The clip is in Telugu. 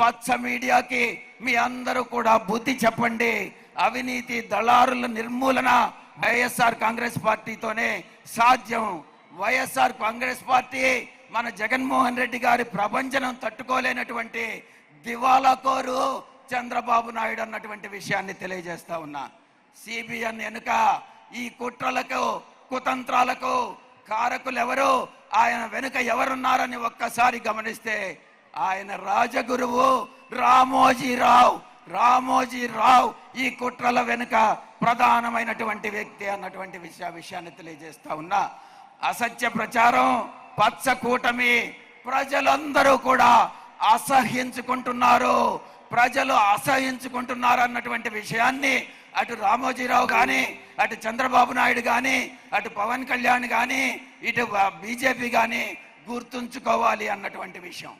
పచ్చ మీడియాకి మీ అందరూ కూడా బుద్ధి చెప్పండి. అవినీతి దళారుల నిర్మూలన వైఎస్ఆర్ కాంగ్రెస్ పార్టీతోనే సాధ్యం. వైఎస్ఆర్ కాంగ్రెస్ పార్టీ మన జగన్మోహన్ రెడ్డి గారి ప్రపంచం తట్టుకోలేనటువంటి దివాలా కోరు చంద్రబాబు నాయుడు అన్నటువంటి విషయాన్ని తెలియజేస్తా ఉన్నా. సిబిఎన్ వెనుక ఈ కుట్రలకు కుతంత్రాలకు కారకులు ఎవరు ఆయన వెనుక ఎవరున్నారని ఒక్కసారి గమనిస్తే ఆయన రాజగురువు రామోజీరావు రామోజీరావు ఈ కుట్రల వెనుక ప్రధానమైనటువంటి వ్యక్తి అన్నటువంటి విషయ విషయాన్ని తెలియజేస్తా ఉన్నా. అసత్య ప్రచారం పచ్చ కూటమి ప్రజలందరూ కూడా అసహ్యించుకుంటున్నారు ప్రజలు అసహించుకుంటున్నారు అన్నటువంటి విషయాన్ని అటు రామోజీరావు కానీ అటు చంద్రబాబు నాయుడు కానీ అటు పవన్ కళ్యాణ్ కానీ ఇటు బీజేపీ కానీ గుర్తుంచుకోవాలి అన్నటువంటి విషయం.